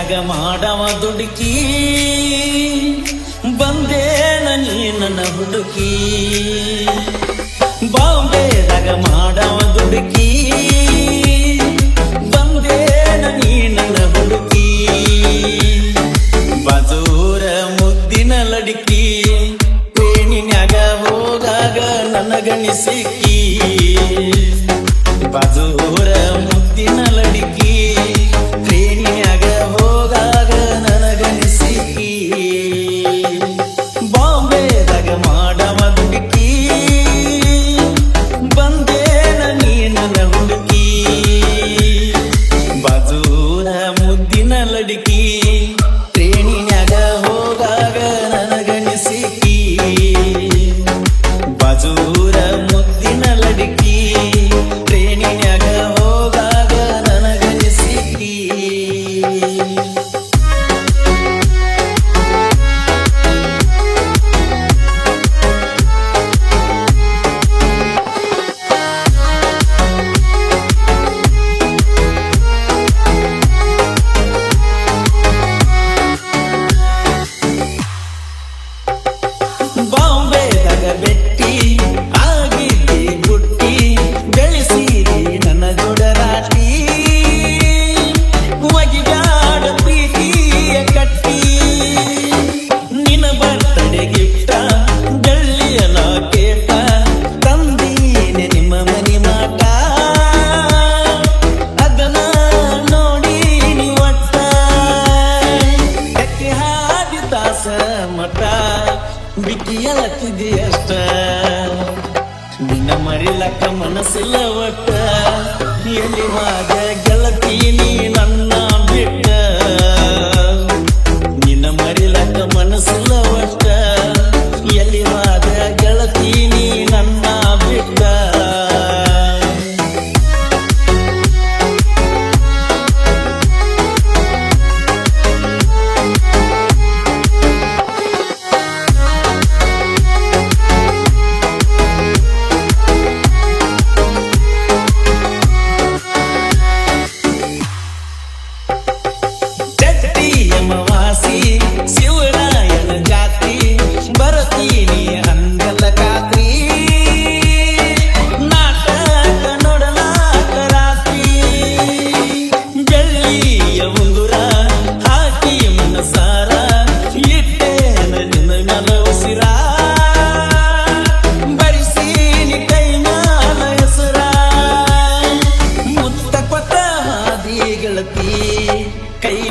ಬಾಂಬೆದಾಗ ಮಾಡವ ದುಡುಕಿ, ಬಂದೇನ ನೀ ನನ್ನ ಹುಡುಕಿ. ಬಾಂಬೆದಾಗ ಮಾಡವ ದುಡುಕಿ, ಬಂದೇನ ನೀ ನನ್ನ ಹುಡುಕಿ. ಬಜೂರ ಮುದ್ದಿನ ಲಡಿಕಿ, ಪೇಣಿನ್ಯಾಗ ಹೋಗಾಗ ನನಗನಿಸಿಕಿ. ಬಜೂರ ಮುದ್ದಿನ ಲಡಿಕಿ ಬೆಟ್ಟಿ ಆಗಿದ್ದಿ ಗುಟ್ಟಿ ಬೆಳೆಸಿರಿ ನನ್ನ ಜೋಡರಾಟಿ ಒಗಿಗಾಡ ಪ್ರೀತಿಯ ಕಟ್ಟಿ. ನಿನ್ನ ಬರ್ತಡೆ ಗಿಫ್ಟ ಬೆಳ್ಳಿಯ ಲಾಕೇಟ ತಂದೀನೆ ನಿಮ್ಮ ಮನಿ ಮಾಟ. ಅದನ ನೋಡಿ ನೀ ಒಟ್ಟ. ಎಕ್ಕೆ ಹಾದಿ ತಾಸ ಬಿಕ್ಕಿಯಲತ್ತಿದೆಯಷ್ಟ ನಿನ್ನ ಮರಿಲಕ್ಕ ಮನಸ್ಸಿಲ್ಲ ಒಟ್ಟ. ಎಲ್ಲಿ ಹೋದ ಗೆಳತಿ ನನ್ನ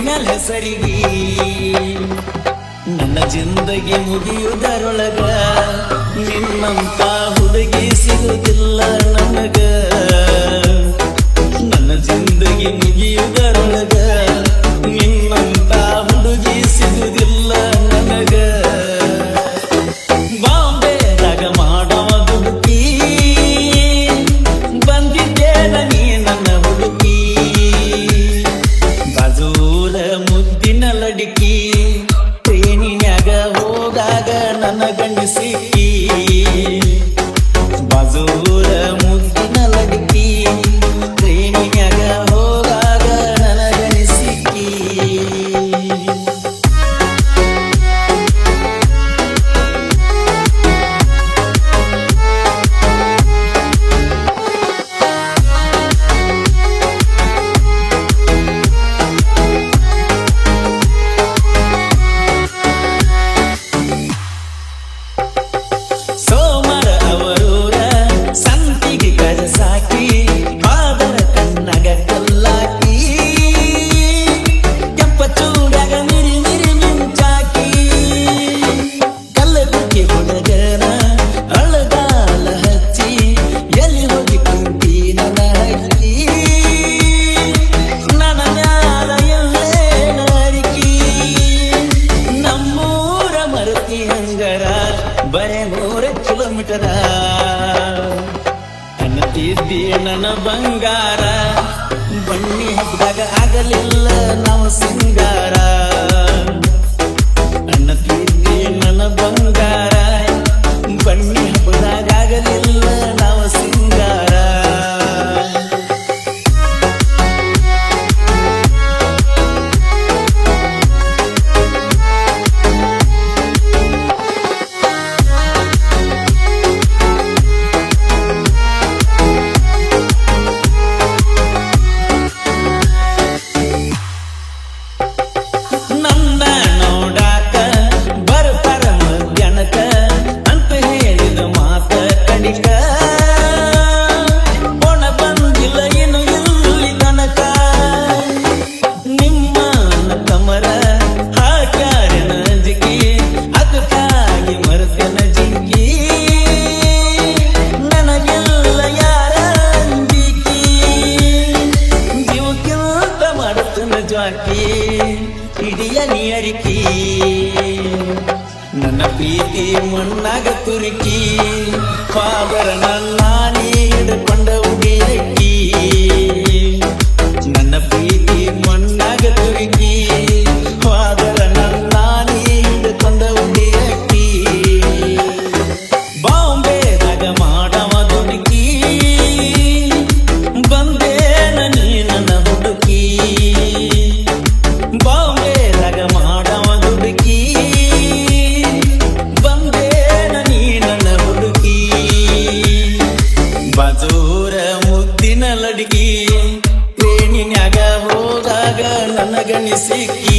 ಮೇಲೆ ಹೆಸರಿಗಿ ನನ್ನ ಜಿಂದಗಿ ಮುಗಿಯುವುದರೊಳಗ ನಿನ್ನಂತ ಹುಡುಗಿ ಸಿಗುವುದಿಲ್ಲ ನನಗ. ಬರೇ ನೂರ ಕಿಲೋಮೀಟರ. ಅನ್ನತಿದ್ದಿ ನನ್ನ ಬಂಗಾರ. ಬನ್ನಿ ಹಬ್ಬದಾಗ ಆಗಲಿಲ್ಲ ನಾವು ಸಿಂಗಾರ. ಅನ್ನತಿದ್ದಿ ನನ್ನ ಬಂಗಾರ. ಹಿಡಿಯ ನೀರಿಕಿ. ನನ್ನ ಪ್ರೀತಿ ಮಣ್ಣಾಗ ತುರುಕಿ. ಪಾದರ ನನ್ನ ಮುದ್ದಿನ